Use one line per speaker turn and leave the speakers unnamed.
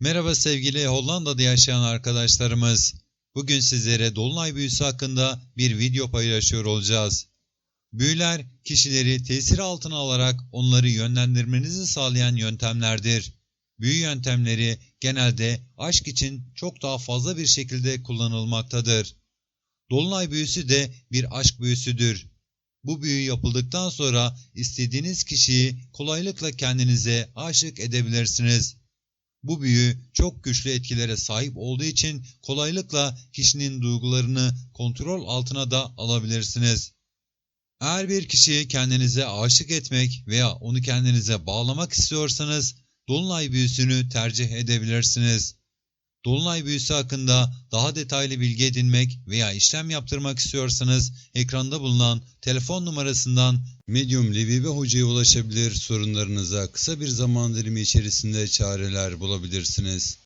Merhaba sevgili Hollanda'da yaşayan arkadaşlarımız. Bugün sizlere Dolunay büyüsü hakkında bir video paylaşıyor olacağız. Büyüler kişileri tesir altına alarak onları yönlendirmenizi sağlayan yöntemlerdir. Büyü yöntemleri genelde aşk için çok daha fazla bir şekilde kullanılmaktadır. Dolunay büyüsü de bir aşk büyüsüdür. Bu büyü yapıldıktan sonra istediğiniz kişiyi kolaylıkla kendinize aşık edebilirsiniz. Bu büyü çok güçlü etkilere sahip olduğu için kolaylıkla kişinin duygularını kontrol altına da alabilirsiniz. Eğer bir kişiyi kendinize aşık etmek veya onu kendinize bağlamak istiyorsanız Dolunay büyüsünü tercih edebilirsiniz. Dolunay büyüsü hakkında daha detaylı bilgi edinmek veya işlem yaptırmak istiyorsanız ekranda bulunan telefon numarasından Medium Levibe Hoca'ya ulaşabilir sorunlarınıza kısa bir zaman dilimi içerisinde çareler bulabilirsiniz.